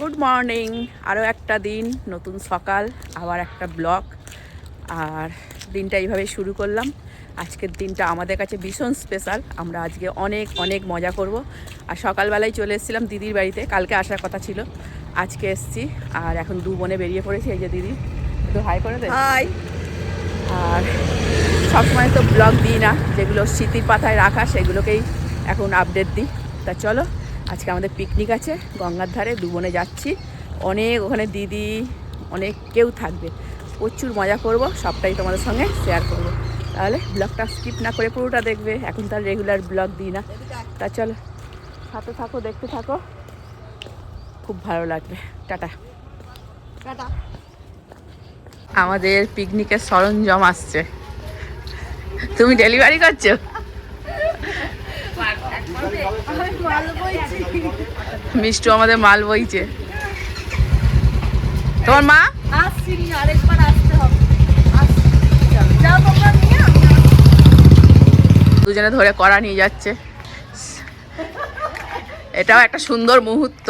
Good morning আরও একটা দিন নতুন সকাল আবার একটা ব্লগ। আর দিনটা এইভাবে শুরু করলাম। আজকের দিনটা আমাদের কাছে ভীষণ স্পেশাল আমরা আজকে অনেক অনেক মজা করব। আর সকালবেলায় চলে এসেছিলাম দিদির বাড়িতে কালকে আসার কথা ছিল। আজকে এসছি আর এখন দু বোনে বেরিয়ে পড়েছি এই যে দিদি। একটু হাই করে দে হাই আর সবসময় তো ব্লগ দিই না যেগুলো স্মৃতির পাতায় রাখা সেগুলোকেই এখন আপডেট দিই। তা চলো আজকে আমাদের পিকনিক আছে গঙ্গার ধারে দু বোনে যাচ্ছি। অনেক ওখানে দিদি অনেক কেউ থাকবে। প্রচুর মজা করব সবটাই তোমাদের সঙ্গে শেয়ার করব। তাহলে ব্লগটা স্কিপ না করে পুরোটা দেখবে এখন তার রেগুলার ব্লগ দিই না। তা চলো সাথে থাকো দেখতে থাকো। খুব ভালো লাগবে। টাটা। টাটা। আমাদের পিকনিকের সরঞ্জাম আসছে। তুমি ডেলিভারি করছ? মিষ্টু আমাদের মাল বইছে। তোমার মা? দুজনে ধরে করা নিয়ে যাচ্ছে। এটাও একটা সুন্দর মুহূর্ত।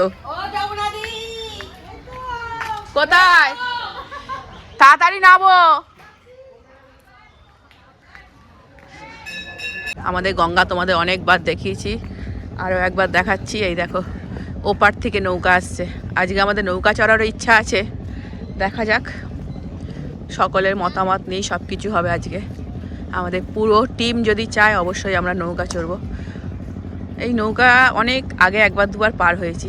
কোথায়? তাড়াতাড়ি নামো। আমাদের গঙ্গা তোমাদের অনেকবার দেখিয়েছি। আরও একবার দেখাচ্ছি, এই দেখো, ওপার থেকে নৌকা আসছে। আজকে আমাদের নৌকা চড়ারও ইচ্ছা আছে। দেখা যাক, সকলের মতামত নেই সব কিছু হবে আজকে। আমাদের পুরো টিম যদি চায়, অবশ্যই আমরা নৌকা চড়বো। এই নৌকা অনেক আগে একবার দুবার পার হয়েছি।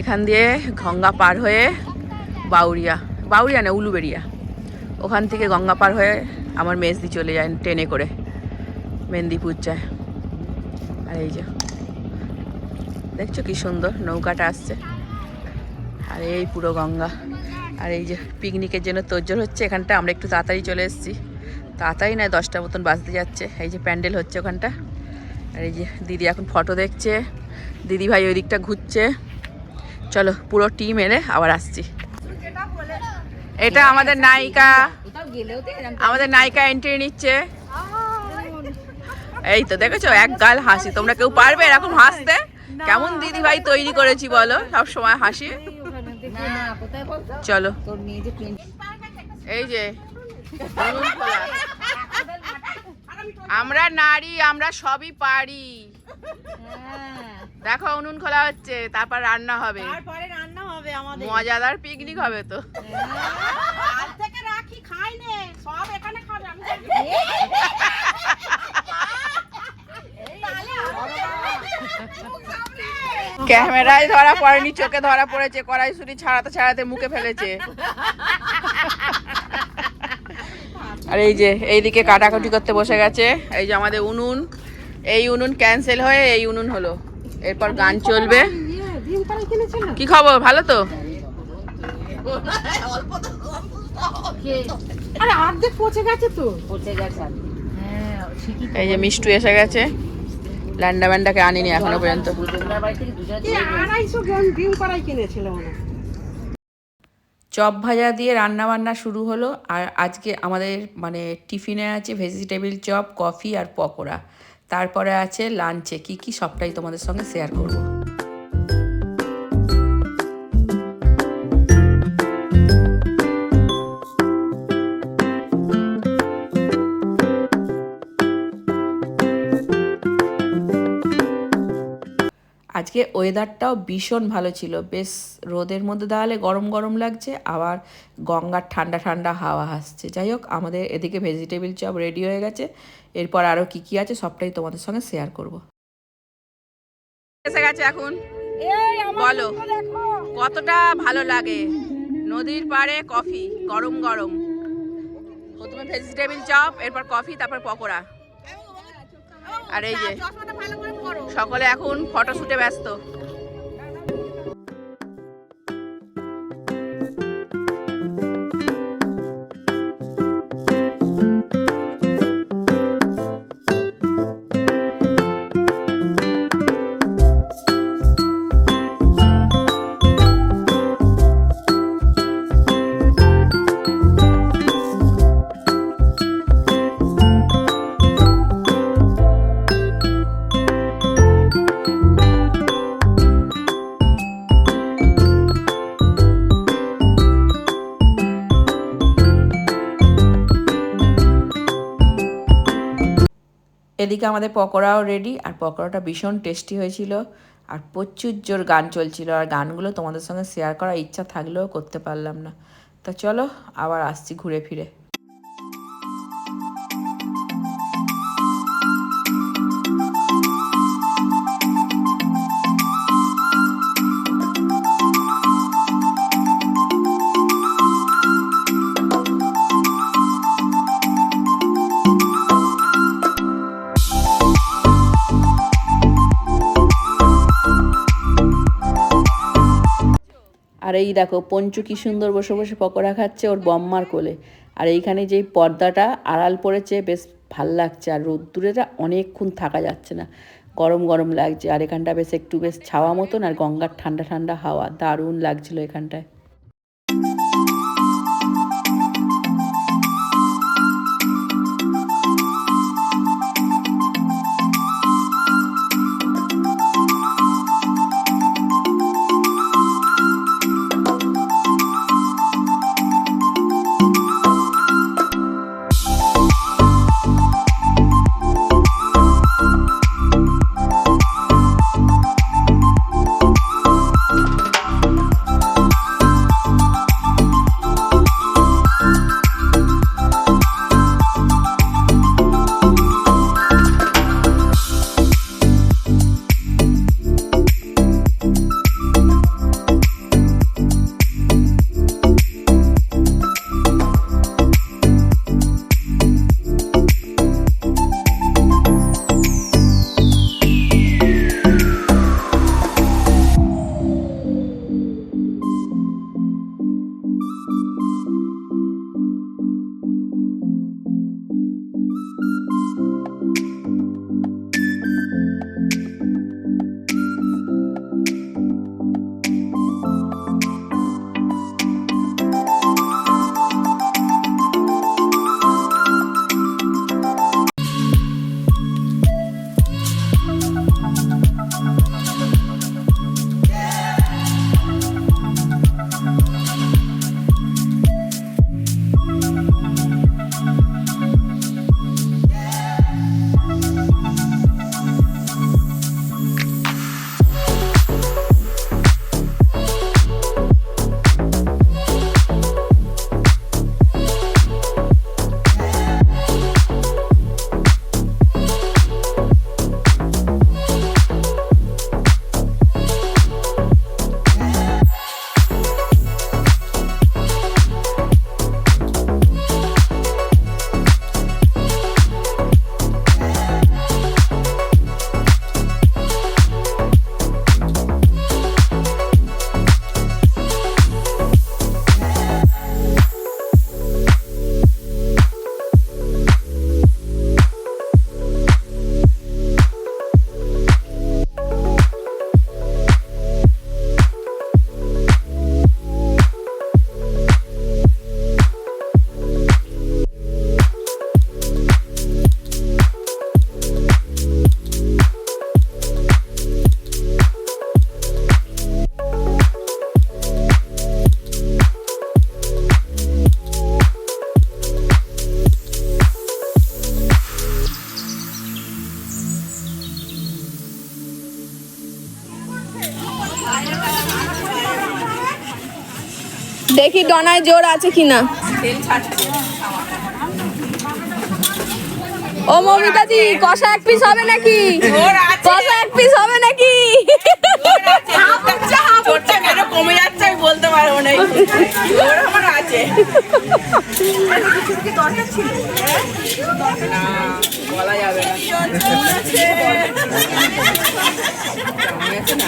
এখান দিয়ে গঙ্গা পার হয়ে বাউরিয়া বাউরিয়া না উলুবেরিয়া ওখান থেকে গঙ্গা পার হয়ে আমার মেজদি চলে যায় ট্রেনে করে। মেদিনীপুর যায় আর এই যে দেখছ কি সুন্দর নৌকাটা আসছে। আর এই পুরো গঙ্গা। আর এই যে পিকনিকের জন্য তোজ্জোর হচ্ছে এখানটা আমরা একটু তাড়াতাড়ি চলে এসেছি। তাড়াতাড়ি নয় দশটা মতন বাজতে যাচ্ছে। এই যে প্যান্ডেল হচ্ছে ওখানটা। আর এই যে দিদি এখন ফটো দেখছে। দিদি ভাই ওই দিকটা ঘুরছে। চলো পুরো টিম এলে আবার আসছি। এটা আমাদের নায়িকা। আমাদের নায়িকা এন্ট্রি নিচ্ছে। এই তো দেখেছ? এক গাল হাসি। তোমরা কেউ পারবে এরকম হাসতে? কেমন দিদি ভাই তৈরি করেছি বলো? সব সময় হাসি। চলো। এই যে। আমরা নারী আমরা সবই পারি। হ্যাঁ দেখো উনুন খোলা হচ্ছে তারপর রান্না হবে। মজাদার পিকনিক হবে তো কাল থেকে রাখি খাই নে সব এখানে খাবে আমি জানি। ক্যামেরায় ধরা পড়েনি চোখে ধরা পড়েছে কড়াইশুরি ছাড়াতে ছাড়াতে মুখে ফেলেছে। আর এই যে এইদিকে কাটাকুটি করতে বসে গেছে এই যে আমাদের উনুন। এই উনুন ক্যান্সেল হয়ে এই উনুন হলো। এরপর গান চলবে। কি খবর ভালো তো? আরে অর্ধেক পচে গেছে তো। পচে গেছে। হ্যাঁ ঠিকই এই যে মিষ্টু এসে গেছে। ল্যান্ডা ম্যান্ডাকে আনিনি এখনও পর্যন্ত। চপ ভাজা দিয়ে রান্না বান্না শুরু হলো, আর আজকে আমাদের মানে টিফিনে আছে ভেজিটেবিল চপ, কফি আর পকোড়া। তারপরে আছে লাঞ্চে। কি কি সবটাই তোমাদের সঙ্গে শেয়ার করব। আজকে ওয়েদারটাও ভীষণ ভালো ছিল। বেশ রোদের মধ্যে দাঁড়ালে গরম গরম লাগছে আবার গঙ্গার ঠান্ডা ঠান্ডা হাওয়া আসছে। যাই হোক আমাদের এদিকে ভেজিটেবিল চপ রেডি হয়ে গেছে। এরপর আরও কি কি আছে সবটাই তোমাদের সঙ্গে শেয়ার করব। এসে গেছে এখন। বলো কতটা ভালো লাগে? নদীর পাড়ে কফি গরম গরম। প্রথমে ভেজিটেবিল চপ এরপর কফি তারপর পকোড়া। আর এই যে সকলে এখন ফটোশ্যুটে শুটে ব্যস্ত। এদিকে আমাদের পকোড়াও রেডি আর পকোড়াটা ভীষণ টেস্টি হয়েছিল, আর প্রচুর জোর গান চলছিল, আর গানগুলো তোমাদের সঙ্গে শেয়ার করার ইচ্ছা থাকলেও করতে পারলাম না। তা চলো, আবার আসছি ঘুরে ফিরে। আর এই দেখো, পঞ্চু কি সুন্দর বসে বসে পকোড়া খাচ্ছে ওর বম্মার কোলে। আর এইখানে যেই পর্দাটা আড়াল পড়েছে, বেশ ভালো লাগছে। আর রোদ্দুরেটা অনেকক্ষণ থাকা যাচ্ছে না, গরম গরম লাগছে। আর এখানটা বেশ একটু বেশ ছাওয়া মতন, আর গঙ্গার ঠান্ডা ঠান্ডা হাওয়া, দারুণ লাগছিল এখানটায়। দেখি ডনায় জোর আছে কিনা। তেল ছাড়ছে ও মমিতাজি কষা এক পিস হবে নাকি? কষা এক পিস হবে নাকি? কমে যাচ্ছে আমি বলতে পারব না আমার আছে। বলা যাবে না। আমি আছে না,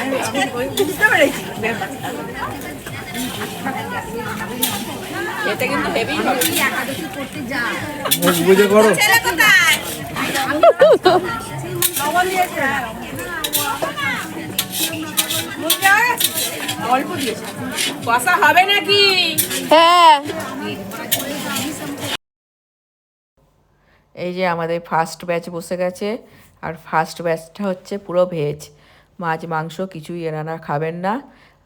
আমি ওই বুঝতে পেরেছি। ব্যাপারটা। এটা কিন্তু হেভি হবে। মুখ বুঝে করো অল্প দিয়েছে। কষা হবে নাকি? হ্যাঁ। এই যে আমাদের ফার্স্ট ব্যাচ বসে গেছে আর ফার্স্ট ব্যাচটা হচ্ছে পুরো ভেজ মাছ মাংস কিছুই এনারা খাবেন না।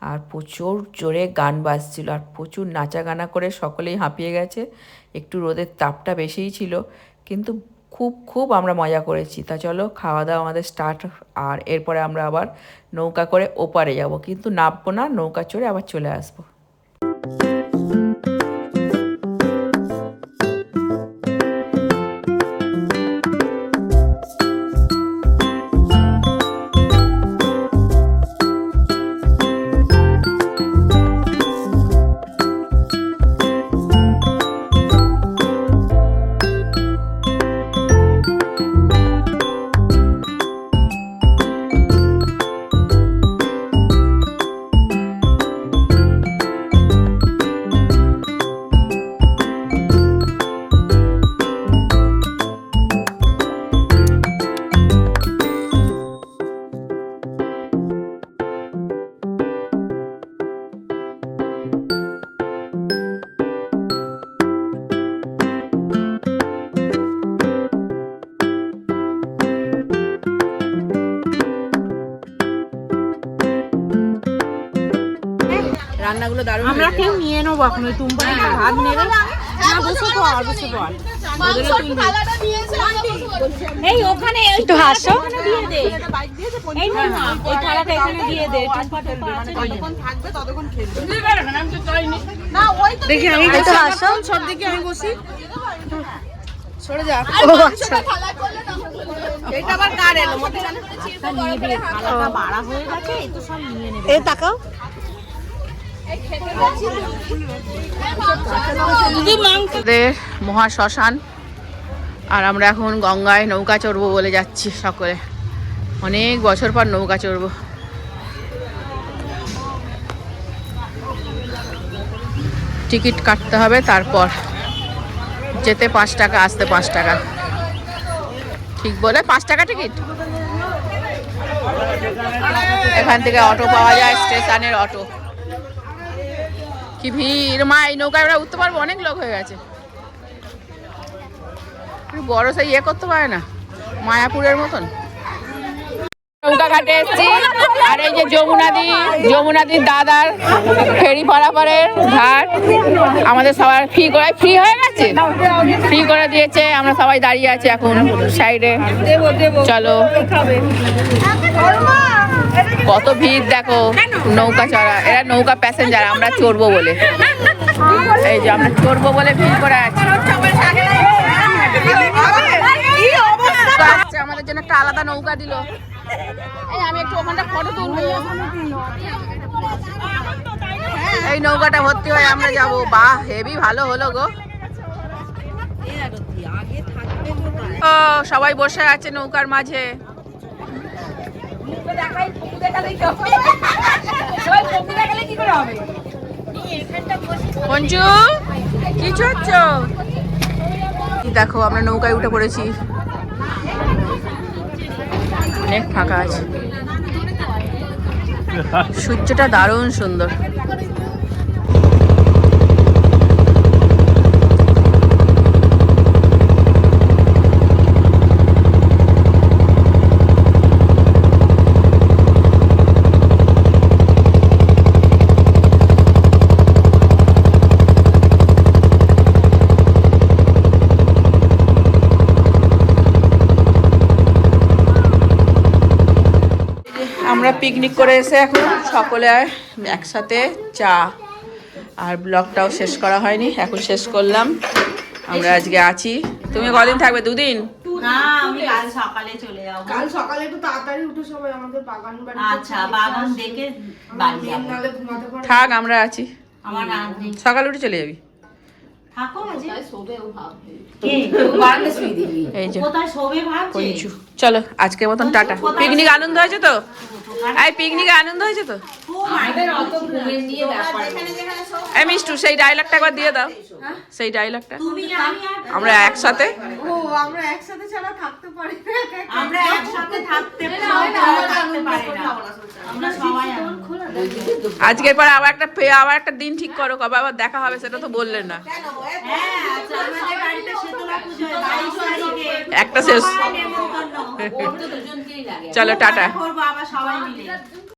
আর প্রচুর জোরে গান বাজছিল আর প্রচুর নাচা গানা করে সকলেই হাঁপিয়ে গেছে। একটু রোদের তাপটা বেশিই ছিল, কিন্তু খুব খুব আমরা মজা করেছি। তা চলো খাওয়া দাওয়া আমাদের স্টার্ট আর এরপরে আমরা আবার নৌকা করে ওপারে যাব। কিন্তু নামবো না, নৌকা চড়ে আবার চলে আসব। রান্নাগুলো দারুণ আমরা কেউ নিয়ে নেব এখন ওই টুম্পা ভাত নেবে। না বসে পড় বসে পড় এই ওখানে একটু হাসো। দিয়ে দে। এই না না ওই থালাটা এখানে দিয়ে দে টুম্পা টুম্পা আছে দেখি আমি একটু হাসো। সব দিকে আমি বসি। সরে যা। এটা আবার কার এলো? মতে জানে নিয়ে দে। থালাটা বাড়া হয়ে গেছে এই তো সব নিয়ে নেবে। এই তাকাও। মহা শ্মশান। আর আমরা এখন গঙ্গায় নৌকা চড়বো বলে যাচ্ছি সকলে। অনেক বছর পর নৌকা চড়বো। টিকিট কাটতে হবে, তারপর যেতে পাঁচ টাকা, আসতে পাঁচ টাকা। ঠিক বলে? পাঁচ টাকা টিকিট? এখান থেকে অটো পাওয়া যায়, স্টেশনের অটো। কি ভিড়? মা, এই নৌকায় আমরা উঠতে পারব? অনেক লোক হয়ে গেছে। বড় সেই ইয়ে করতে পারে না? মায়াপুরের মতন? নৌকা ঘাটে এসছি। আর এই যে যমুনাদি যমুনাদির দাদার ফেরি পারাপারের ঘাট আমাদের সবার ফ্রি করে ফ্রি হয়ে গেছে? ফ্রি করে দিয়েছে আমরা সবাই দাঁড়িয়ে আছি এখন সাইডে। চলো। কত ভিড় দেখো নৌকা চড়া এরা নৌকা প্যাসেঞ্জার আমরা চড়বো বলে। এই যে আমরা চড়বো বলে ভিড় করে আছি। আমাদের জন্য একটা আলাদা নৌকা দিল। ফটো তুলবো। এই নৌকাটা ভর্তি হয়ে আমরা যাব। বাহ হেভি ভালো হলো গো। ও, সবাই বসে আছে নৌকার মাঝে। কি দেখো, আমরা নৌকায় উঠে পড়েছি। অনেক ফাঁকা আছে। সূর্যটা দারুণ সুন্দর আমরা পিকনিক করে এসে এখন সকলে একসাথে চা আর ব্লগটাও শেষ করা হয়নি এখন শেষ করলাম। আমরা আজকে আছি। তুমি কদিন থাকবে? দুদিন? না আমি কাল সকালে চলে যাব। কাল সকালে একটু তাড়াতাড়ি উঠে সবাই আমাদের বাগান বাড়ি আচ্ছা বাগান দেখে বাড়ি যাব। নালে ঘুমাতে পারো থাক আমরা আছি। আমার সকালে উঠে চলে যাবি? চলো আজকের মতন টাটা। পিকনিক আনন্দ হয়েছে তো? এই পিকনিকে আনন্দ হয়েছে তো? এই মিষ্টু সেই ডায়লগটা একবার দিয়ে দাও সেই ডায়লগটা তুমি আমি আর আমরা একসাথে ও আমরা একসাথে ছাড়া থাকতে পারি। আমরা একসাথে থাকতে থাকতে পারি না আমরা সবাই আজকের পর আবার একটা পে- আবার একটা দিন ঠিক করো কবে আবার দেখা হবে সেটা তো বললেন না হ্যাঁ আচ্ছা একটা শেষ চলো টাটা